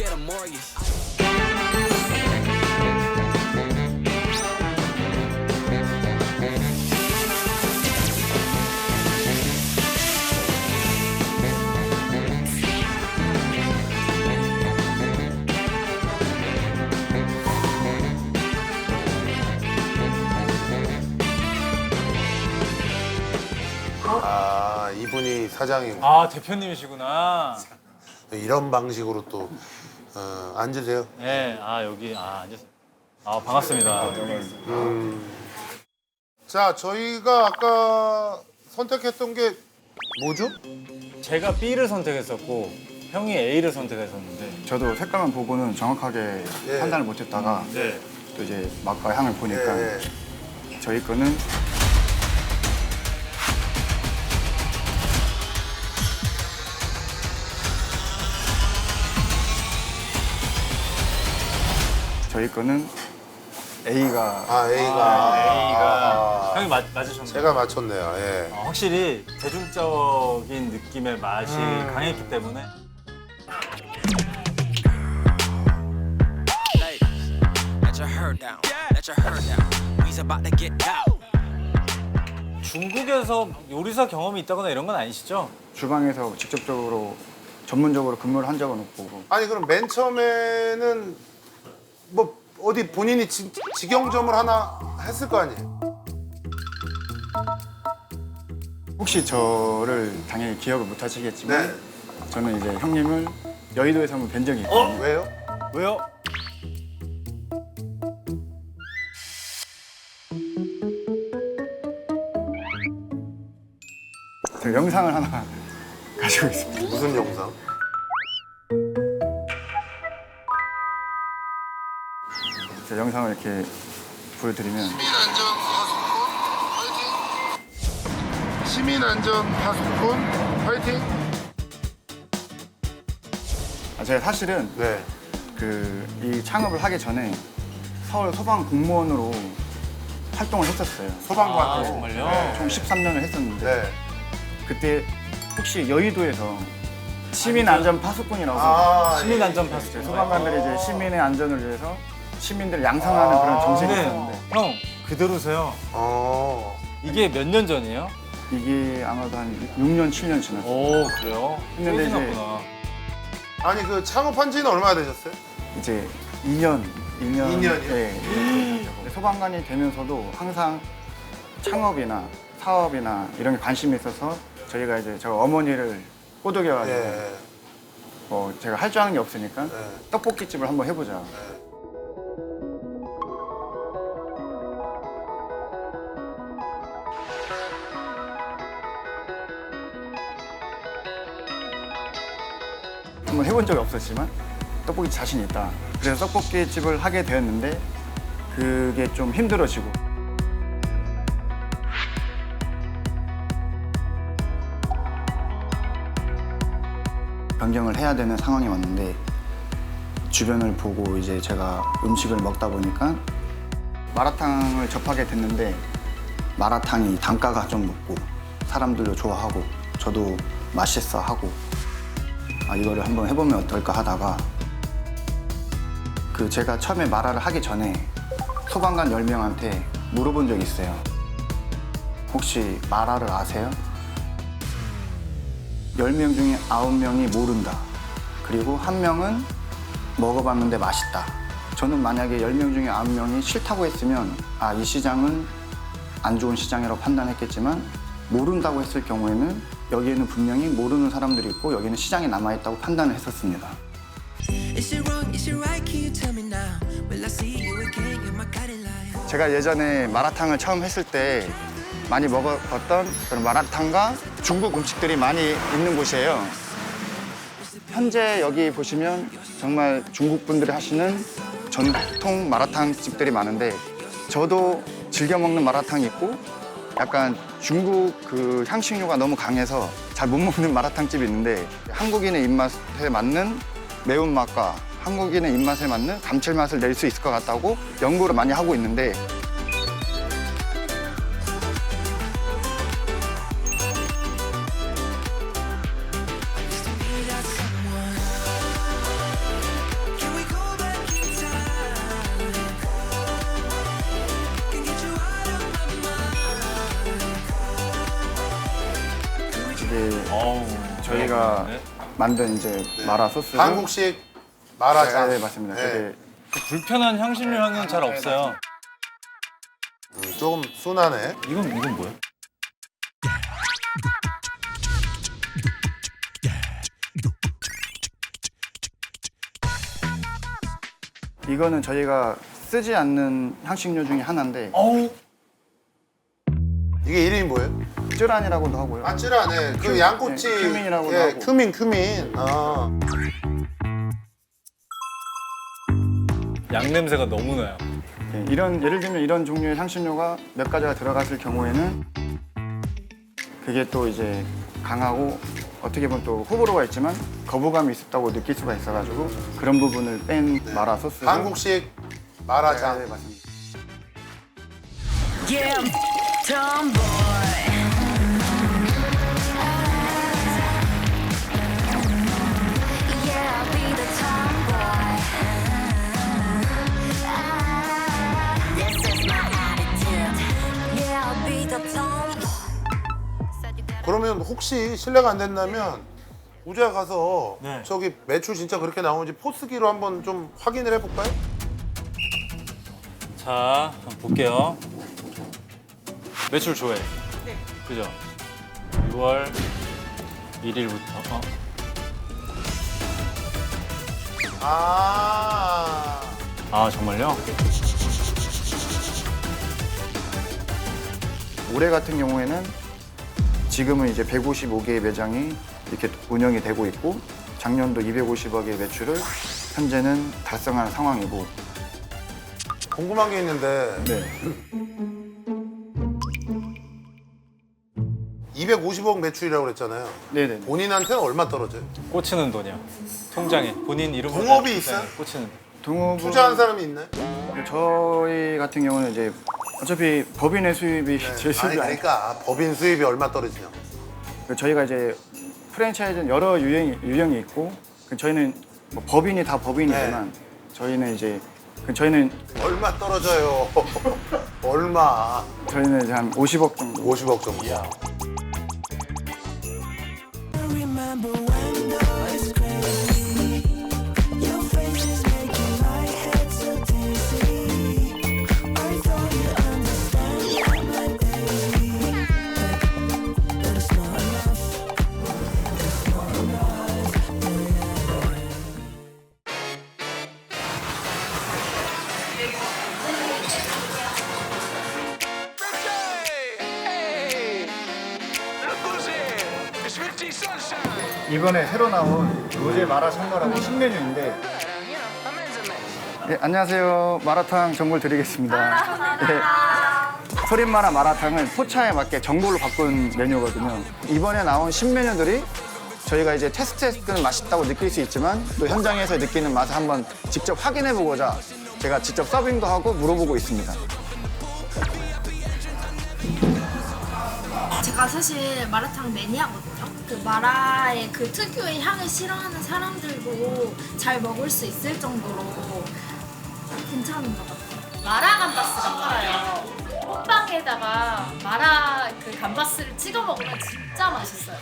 get a mortgage. 아 이분이 사장이고 아 대표님이시구나. 이런 방식으로 또 어, 앉으세요. 네, 아 여기 아 앉으세요. 아 반갑습니다. 자 저희가 아까 선택했던 게 뭐죠? 제가 B를 선택했었고 형이 A를 선택했었는데. 저도 색깔만 보고는 정확하게 예. 판단을 못했다가 네. 또 이제 맛과 향을 보니까 예. 저희 거는 저희 거는 A가 아 A가 A가 형이 맞, 맞으셨나요? 제가 맞췄네요. 예. 어, 확실히 대중적인 느낌의 맛이 강했기 때문에 Ladies, let your hair down. Let your hair down. We's about to get out. 중국에서 요리사 경험이 있다거나 이런 건 아니시죠? 주방에서 직접적으로 전문적으로 근무를 한 적은 없고 아니 그럼 맨 처음에는 뭐 어디 본인이 지, 직영점을 하나 했을 거 아니에요? 혹시 저를 당연히 기억을 못 하시겠지만 네. 저는 이제 형님을 여의도에서 한번 뵌 적이 있거든요. 왜요? 왜요? 제가 영상을 하나 가지고 있습니다. 무슨 영상? 제가 영상을 이렇게 보여드리면 시민 안전 파수꾼 파이팅. 아, 제가 사실은 네. 그 이 창업을 하기 전에 서울 소방 공무원으로 활동을 했었어요. 소방관. 아 정말요? 네. 총 13년을 했었는데 네. 그때 혹시 여의도에서 시민 안전 파수꾼이라고 아, 시민 예. 안전 파스. 이제 소방관들이 이제 시민의 안전을 위해서 시민들을 양성하는 아, 그런 정책이 근데 있었는데 형 그대로세요. 어. 이게 몇 년 전이에요? 이게 아마도 한 6년, 7년 지났어요. 오 그래요? 했는데 이제- 지났구나. 아니 그 창업한 지는 얼마나 되셨어요? 이제 2년, 2년. 2년이요? 네. 소방관이 되면서도 항상 창업이나 사업이나 이런 게 관심이 있어서 저희가 이제 저 어머니를 꼬드겨가지고 예. 뭐 제가 할 줄 아는 게 없으니까 네. 떡볶이집을 한번 해보자. 해본 적이 없었지만 떡볶이 자신 있다. 그래서 떡볶이 집을 하게 되었는데 그게 좀 힘들어지고 변경을 해야 되는 상황이 왔는데 주변을 보고 이제 제가 음식을 먹다 보니까 마라탕을 접하게 됐는데 마라탕이 단가가 좀 높고 사람들도 좋아하고 저도 맛있어 하고 아 이거를 한번 해보면 어떨까 하다가 그 제가 처음에 마라를 하기 전에 소방관 10명한테 물어본 적이 있어요 혹시 마라를 아세요? 10명 중에 9명이 모른다. 그리고 한 명은 먹어봤는데 맛있다. 저는 만약에 10명 중에 9명이 싫다고 했으면 아, 이 시장은 안 좋은 시장이라고 판단했겠지만 모른다고 했을 경우에는 여기에는 분명히 모르는 사람들이 있고 여기는 시장에 남아있다고 판단을 했었습니다. 제가 예전에 마라탕을 처음 했을 때 많이 먹어봤던 그런 마라탕과 중국 음식들이 많이 있는 곳이에요. 현재 여기 보시면 정말 중국 분들이 하시는 전통 마라탕 집들이 많은데 저도 즐겨 먹는 마라탕이 있고 약간 중국 그 향신료가 너무 강해서 잘 못 먹는 마라탕 집이 있는데 한국인의 입맛에 맞는 매운맛과 한국인의 입맛에 맞는 감칠맛을 낼 수 있을 것 같다고 연구를 많이 하고 있는데 만든 이제 마라 소스. 한국식 마라장. 네, 네, 맞습니다. 네. 그게 불편한 향신료 향은 잘 없어요. 음, 조금 순하네. 이건 이건 뭐야? 이거는 저희가 쓰지 않는 향신료 중에 하나인데 어우 이게 이름이 뭐예요? 쯔란이라고도 하고요. 아찔하네. 그 양꼬치. 네, 큐민이라고도 예, 하고. 큐민, 큐민. 아. 양 냄새가 너무 나요. 네, 이런 예를 들면 이런 종류의 향신료가 몇 가지가 들어갔을 경우에는 그게 또 이제 강하고 어떻게 보면 또 호불호가 있지만 거부감이 있었다고 느낄 수가 있어가지고 그런 부분을 뺀 마라 소스. 한국식 마라장. 네, 맞습니다. Yeah, I'm tomboy. 그러면 혹시 실례가 안 된다면 우주야 가서 네. 저기 매출 진짜 그렇게 나오는지 포스기로 한번 좀 확인을 해볼까요? 자, 한번 볼게요. 매출 조회. 네. 그죠? 6월 1일부터. 어? 아. 아, 정말요? 올해 같은 경우에는 지금은 이제 155개의 매장이 이렇게 운영이 되고 있고 작년도 250억의 매출을 현재는 달성한 상황이고 궁금한 게 있는데 네. 250억 매출이라고 그랬잖아요. 네네. 본인한테는 얼마 떨어져요? 꽂히는 돈이요. 통장에 본인 이름 동업이 있어요? 꽂히는. 동업은 투자한 사람이 있나요? 저희 같은 경우는 이제 어차피 법인의 수입이 제 아니 수입이 아니 그러니까 법인 수입이 얼마 떨어지냐고. 그 저희가 이제 프랜차이즈는 여러 유형이, 유형이 있고 그 저희는 뭐 법인이 다 법인이지만 저희는 이제 그 저희는 얼마 떨어져요? 얼마? 저희는 이제 한 50억 정도 50억 정도. Remember when 이번에 새로 나온 로제 마라 샹궈라고 신메뉴인데. 네, 안녕하세요. 마라탕 정보를 드리겠습니다. 네. 소림마라 마라탕은 포차에 맞게 정보를 바꾼 메뉴거든요. 이번에 나온 신메뉴들이 저희가 이제 테스트했을 때는 맛있다고 느낄 수 있지만 또 현장에서 느끼는 맛을 한번 직접 확인해 보고자 제가 직접 서빙도 하고 물어보고 있습니다 제가 사실 마라탕 매니아거든요. 그 마라의 그 특유의 향을 싫어하는 사람들도 잘 먹을 수 있을 정도로 괜찮은 것 같아요. 마라 감바스가 팔아요. 호빵에다가 마라 그 감바스를 찍어 먹으면 진짜 맛있어요.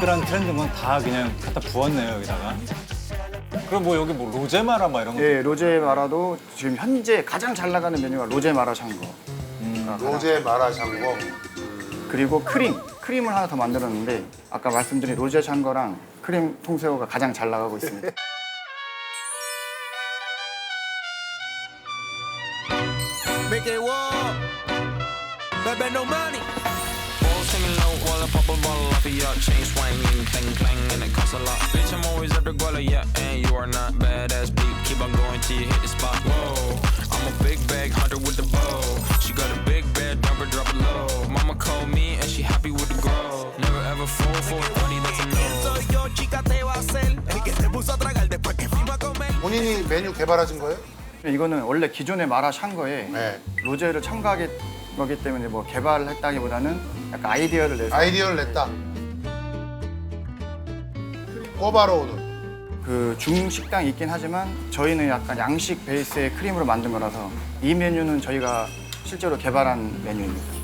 트렌드란 트렌드인 건다 그냥 갖다 부었네요, 여기다가. 그럼 뭐 여기 뭐 로제마라 막 이런 거. 예, 로제 마라도 지금 현재 가장 잘 나가는 메뉴가 로제 마라 샹궈 로제 마라샹궈. 그리고 크림, 크림을 하나 더 만들었는데 아까 말씀드린 로제 샹궈랑 크림 통새우가 가장 잘 나가고 있습니다. Make it walk Baby no money All singing low while I pop a bottle off of your chain swinging, clang clang, and it costs a lot. Bitch, I'm always at the guala, yeah, and you are not badass beat. Keep on going till you hit the spot. Whoa, I'm a big bag hunter with the bow. She got a big bed, number drop it low. Mama called me and she happy with the grow. Never ever fall for a buddy that's a no. Soy yo, chica, te va a hacer. El que te puso a tragar después que fuimos a comer. 본인이 메뉴 개발하신 거예요? 이거는 원래 기존의 마라 샹거에 네. 로제를 첨가한 거기 때문에 뭐 개발했다기보다는 약간 아이디어를 내서 아이디어를 냈다. 꼬바로우는 그 중식당 있긴 하지만 저희는 약간 양식 베이스의 크림으로 만든 거라서 이 메뉴는 저희가 실제로 개발한 메뉴입니다.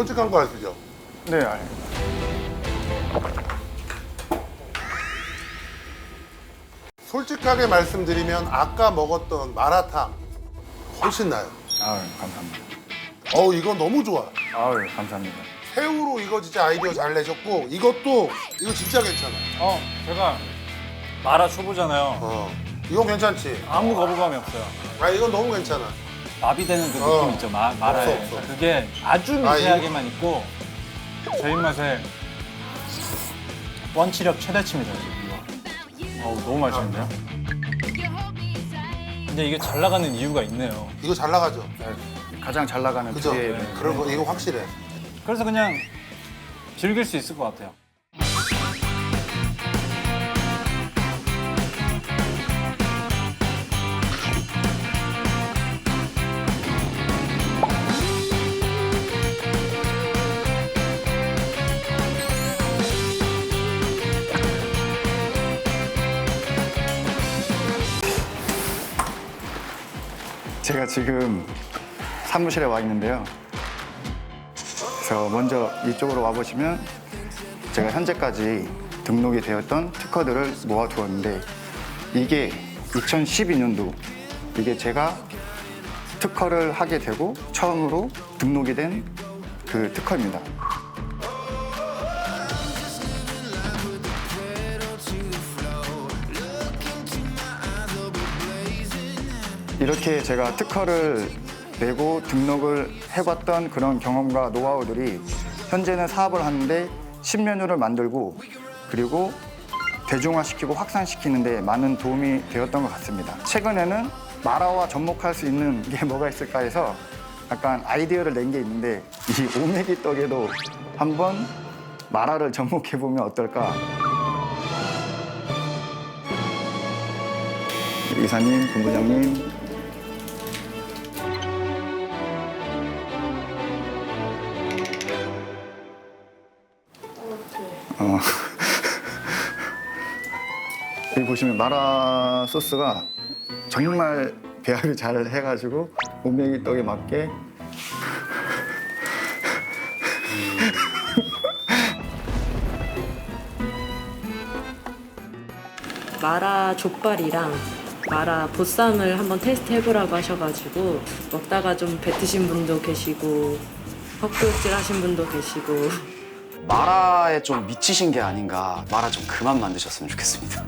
솔직한 거 아시죠? 네, 알겠습니다. 솔직하게 말씀드리면 아까 먹었던 마라탕 훨씬 나요. 아유, 감사합니다. 어우 이건 너무 좋아. 아유, 감사합니다. 새우로 이거 진짜 아이디어 잘 내셨고 이것도 이거 진짜 괜찮아. 어, 제가 마라 초보잖아요. 어 이건 괜찮지. 아무 거부감이 없어요. 아 이건 너무 괜찮아. 마비되는 그 어. 느낌 있죠, 마, 마라에. 없어, 없어. 그게 아주 아, 미세하게만 있고 제 입맛에 원치력 최대치입니다, 이거. 어우, 너무 맛있는데요? 근데 이게 잘 나가는 이유가 있네요. 이거 잘 나가죠. 네, 가장 잘 나가는 그죠? 메뉴. 그런 거 이거 확실해. 그래서 그냥 즐길 수 있을 것 같아요. 제가 지금 사무실에 와 있는데요. 그래서 먼저 이쪽으로 와 보시면 제가 현재까지 등록이 되었던 특허들을 모아두었는데 이게 2012년도 이게 제가 특허를 하게 되고 처음으로 등록이 된 그 특허입니다. 이렇게 제가 특허를 내고 등록을 해봤던 그런 경험과 노하우들이 현재는 사업을 하는데 신메뉴를 만들고 그리고 대중화시키고 확산시키는데 많은 도움이 되었던 것 같습니다. 최근에는 마라와 접목할 수 있는 게 뭐가 있을까 해서 약간 아이디어를 낸 게 있는데 이 오메기 떡에도 한번 마라를 접목해 보면 어떨까? 이사님, 본부장님, 어. 여기 보시면 마라 소스가 정말 배합이 잘 해가지고 오메기 떡에 맞게 마라 족발이랑 마라 보쌈을 한번 테스트 해보라고 하셔가지고 먹다가 좀 뱉으신 분도 계시고 헛구역질 하신 분도 계시고 마라에 좀 미치신 게 아닌가. 마라 좀 그만 만드셨으면 좋겠습니다.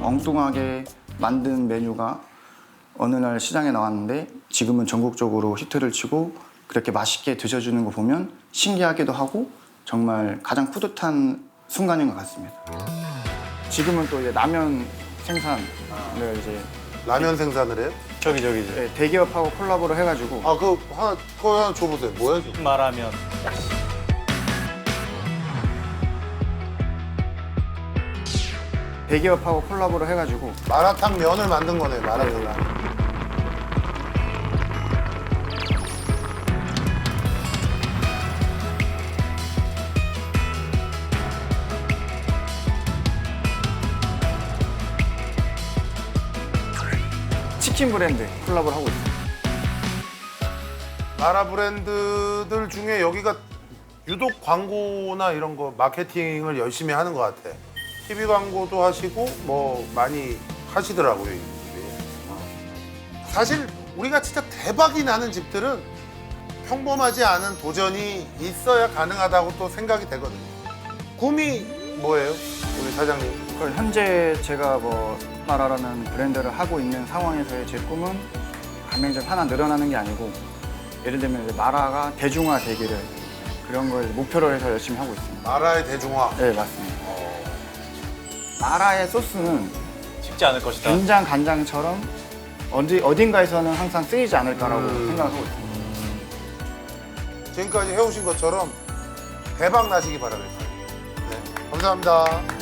엉뚱하게 만든 메뉴가 어느 날 시장에 나왔는데 지금은 전국적으로 히트를 치고 그렇게 맛있게 드셔주는 거 보면 신기하기도 하고 정말 가장 뿌듯한 순간인 것 같습니다. 지금은 또 이제 라면 생산을 이제 라면 생산을 해요? 저기, 저기, 저기. 네, 대기업하고 콜라보를 해가지고 아그 하나 그거 하나 줘보세요. 뭐야? 저거? 마라면. 대기업하고 콜라보를 해가지고 마라탕 면을 만든 거네. 마라탕. 치킨 브랜드 콜라보를 하고 있어요. 마라 브랜드들 중에 여기가 유독 광고나 이런 거 마케팅을 열심히 하는 것 같아. TV 광고도 하시고 뭐 많이 하시더라고요. 이 집이. 사실 우리가 진짜 대박이 나는 집들은 평범하지 않은 도전이 있어야 가능하다고 또 생각이 되거든요. 꿈이 뭐예요, 우리 사장님? 그 현재 제가 뭐 마라라는 브랜드를 하고 있는 상황에서의 제 꿈은 가맹점 하나 늘어나는 게 아니고 예를 들면 이제 마라가 대중화 되기를 그런 걸 목표로 해서 열심히 하고 있습니다. 마라의 대중화. 네 맞습니다. 어. 마라의 소스는 쉽지 않을 것이다. 된장 간장처럼 언제 어딘가에서는 항상 쓰이지 않을까라고 음. 생각하고 있습니다. 지금까지 해오신 것처럼 대박 나시기 바라겠습니다. 네, 감사합니다.